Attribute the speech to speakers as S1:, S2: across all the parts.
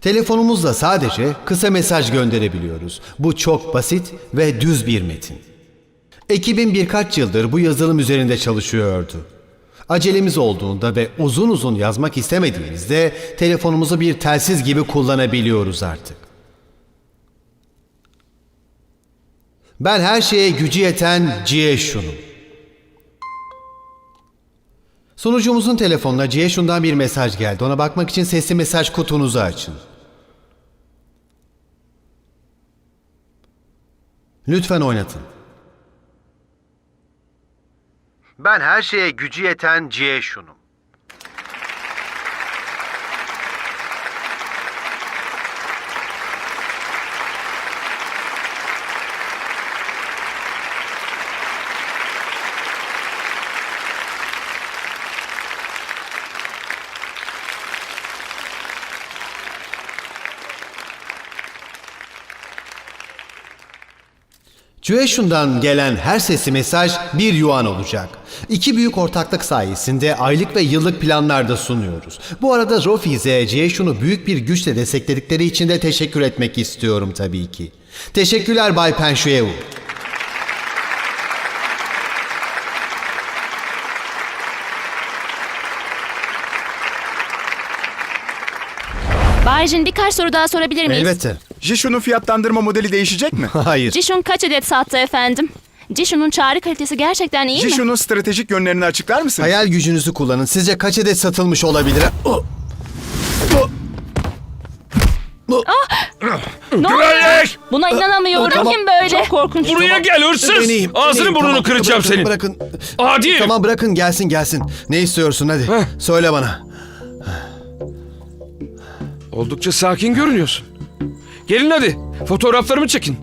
S1: Telefonumuzla sadece kısa mesaj gönderebiliyoruz. Bu çok basit ve düz bir metin. Ekibim birkaç yıldır bu yazılım üzerinde çalışıyordu. Acelemiz olduğunda ve uzun uzun yazmak istemediğimizde telefonumuzu bir telsiz gibi kullanabiliyoruz artık. Ben her şeye gücü yeten Ciyeşun'um. Sunucumuzun telefonuna Ciyeşun'dan bir mesaj geldi. Ona bakmak için sesli mesaj kutunuzu açın. Lütfen oynatın. Ben her şeye gücü yeten Ciyeşun'um. Cueşun'dan gelen her sesli mesaj bir yuan olacak. İki büyük ortaklık sayesinde aylık ve yıllık planlar da sunuyoruz. Bu arada Rofize, Cueşun'u büyük bir güçle destekledikleri için de teşekkür etmek istiyorum tabii ki. Teşekkürler Bay Penşuevu.
S2: Bayjin birkaç soru daha sorabilir miyiz?
S1: Elbette.
S3: Jishu'nun fiyatlandırma modeli değişecek mi?
S1: Hayır.
S2: Jishun kaç adet sattı efendim? Jishun'un çağrı kalitesi gerçekten iyi mi?
S3: Jishu'nun stratejik yönlerini açıklar mısınız?
S1: Hayal gücünüzü kullanın. Sizce kaç adet satılmış olabilir? Oh!
S2: Ne oluyor? Buna inanamıyorum.
S1: tamam.
S2: Kim böyle? Çok korkunç.
S4: Buraya gel hırsız.
S1: Deneyeyim,
S4: Ağzını
S1: deneyeyim.
S4: burnunu
S1: Tamam,
S4: kıracağım
S1: bırakın,
S4: senin.
S1: Bırakın.
S4: Adi.
S1: Tamam bırakın gelsin gelsin. Ne istiyorsun hadi. Söyle bana.
S4: Oldukça sakin görünüyorsun. Gelin hadi. Fotoğraflarımı çekin.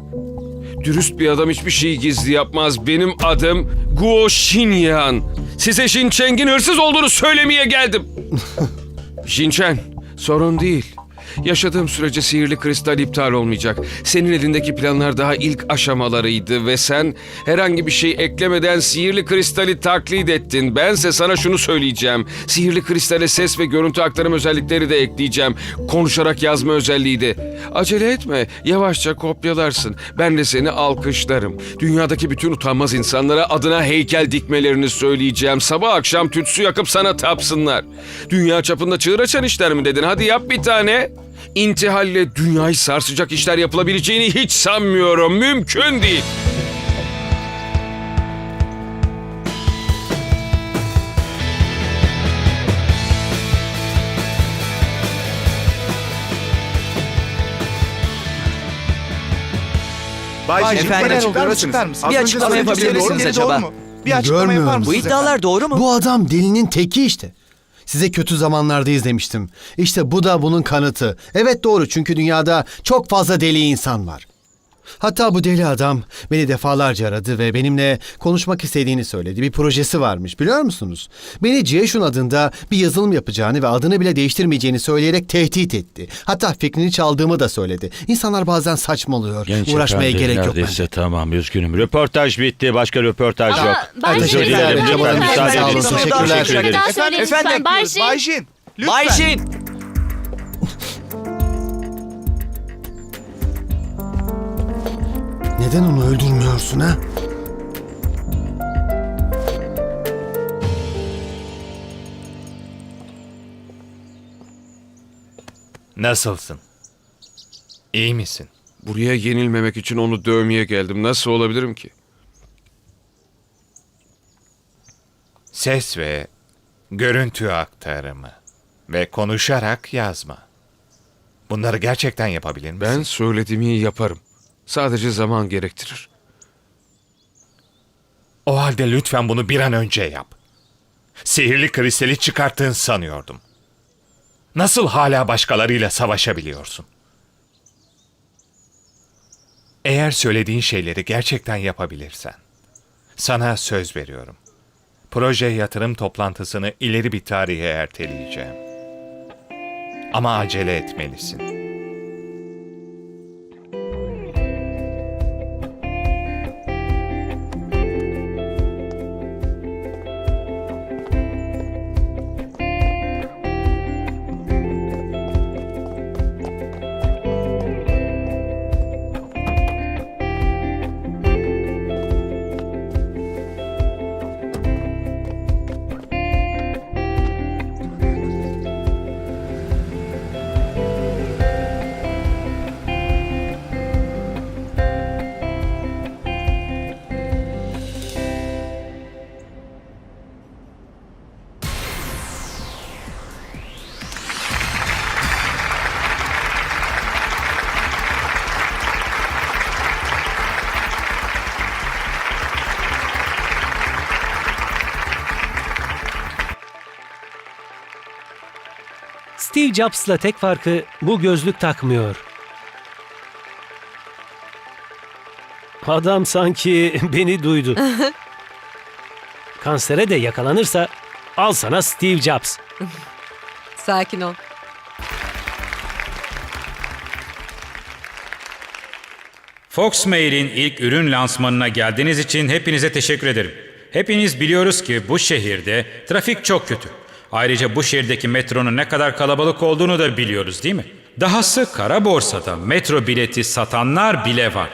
S4: Dürüst bir adam hiçbir şeyi gizli yapmaz. Benim adım Guo Xinyan. Size Xin Cheng'in hırsız olduğunu söylemeye geldim. Xin Cheng, sorun değil. Yaşadığım sürece sihirli kristal iptal olmayacak. Senin elindeki planlar daha ilk aşamalarıydı ve sen herhangi bir şey eklemeden sihirli kristali taklit ettin. Bense sana şunu söyleyeceğim. Sihirli kristale ses ve görüntü aktarım özellikleri de ekleyeceğim. Konuşarak yazma özelliği de. Acele etme. Yavaşça kopyalarsın. Ben de seni alkışlarım. Dünyadaki bütün utanmaz insanlara adına heykel dikmelerini söyleyeceğim. Sabah akşam tütsü yakıp sana tapsınlar. Dünya çapında çığır açan işler mi dedin? Hadi yap bir tane. İntihalle dünyayı sarsacak işler yapılabileceğini hiç sanmıyorum. Mümkün değil.
S3: Bay Jishu,
S5: Efendim,
S3: lütfen açıklar
S5: açıklar
S3: mısınız?
S5: mısınız? Bir açıklama yapabilir misiniz
S3: Doğru
S5: acaba?
S3: mu? Bir açıklama yapar
S1: musun?
S5: Bu
S3: mısınız?
S5: iddialar doğru mu?
S1: Bu adam dilinin teki işte. Size kötü zamanlardayız demiştim. İşte bu da bunun kanıtı. Evet doğru çünkü dünyada çok fazla deli insan var. Hatta bu deli adam beni defalarca aradı ve benimle konuşmak istediğini söyledi. Bir projesi varmış biliyor musunuz? Beni Ciyeşun adında bir yazılım yapacağını ve adını bile değiştirmeyeceğini söyleyerek tehdit etti. Hatta fikrini çaldığımı da söyledi. İnsanlar bazen saçmalıyor.
S6: Genç
S1: Uğraşmaya
S6: efendi,
S1: gerek yok
S6: neredeyse
S1: bence.
S6: tamam üzgünüm. Röportaj bitti. Başka röportaj
S2: Ama
S6: yok.
S2: Bayjin
S1: teşekkür
S2: lütfen,
S1: ederim.
S2: lütfen,
S1: lütfen, müsaade edin.
S2: lütfen.
S1: Teşekkürler.
S2: Bir şey daha söyleyin
S5: Efendim,
S2: lütfen. Bayjin.
S3: Bay Jin, lütfen.
S5: Bay
S1: Neden onu öldürmüyorsun ha?
S7: Nasılsın? İyi misin?
S4: Buraya yenilmemek için onu dövmeye geldim. Nasıl olabilirim ki?
S7: Ses ve görüntü aktarımı ve konuşarak yazma. Bunları gerçekten yapabilir misin?
S4: Ben söylediğimi yaparım. Sadece zaman gerektirir.
S7: O halde lütfen bunu bir an önce yap. Sihirli kristali çıkarttığın sanıyordum. Nasıl hala başkalarıyla savaşabiliyorsun? Eğer söylediğin şeyleri gerçekten yapabilirsen, sana söz veriyorum. Proje yatırım toplantısını ileri bir tarihe erteleyeceğim. Ama acele etmelisin.
S5: Steve Jobs'la tek farkı bu gözlük takmıyor. Adam sanki beni duydu. Kansere de yakalanırsa al sana Steve Jobs.
S8: Sakin ol.
S9: Foxmail'in ilk ürün lansmanına geldiğiniz için hepinize teşekkür ederim. Hepiniz biliyoruz ki bu şehirde trafik çok kötü. Ayrıca bu şehirdeki metronun ne kadar kalabalık olduğunu da biliyoruz değil mi? Dahası kara borsada metro bileti satanlar bile var.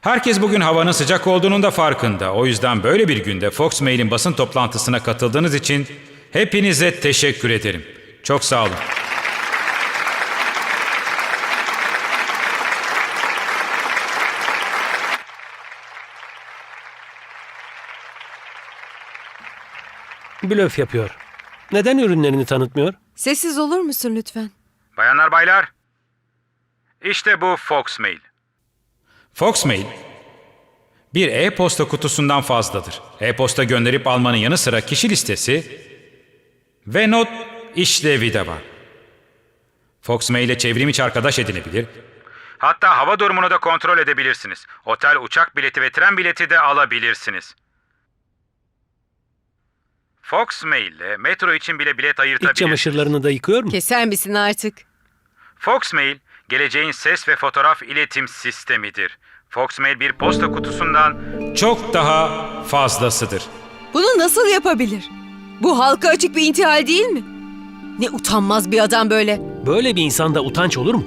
S9: Herkes bugün havanın sıcak olduğunun da farkında. O yüzden böyle bir günde Foxmail'in basın toplantısına katıldığınız için hepinize teşekkür ederim. Çok sağ olun.
S5: Blöf yapıyor. Neden ürünlerini tanıtmıyor?
S8: Sessiz olur musun lütfen?
S9: Bayanlar baylar, işte bu Foxmail. Foxmail, bir e-posta kutusundan fazladır. E-posta gönderip almanın yanı sıra kişi listesi ve not işlevi de var. Foxmail ile çevrim içi arkadaş edinebilir. Hatta hava durumunu da kontrol edebilirsiniz. Otel, uçak bileti ve tren bileti de alabilirsiniz. Foxmail ile metro için bile bilet
S5: İç
S9: ayırtabilirsiniz.
S5: çamaşırlarını da yıkıyor mu?
S8: Keser misin artık?
S9: Foxmail, geleceğin ses ve fotoğraf iletim sistemidir. Foxmail bir posta kutusundan çok daha fazlasıdır.
S8: Bunu nasıl yapabilir? Bu halka açık bir intihal değil mi? Ne utanmaz bir adam böyle.
S5: Böyle bir insanda utanç olur mu?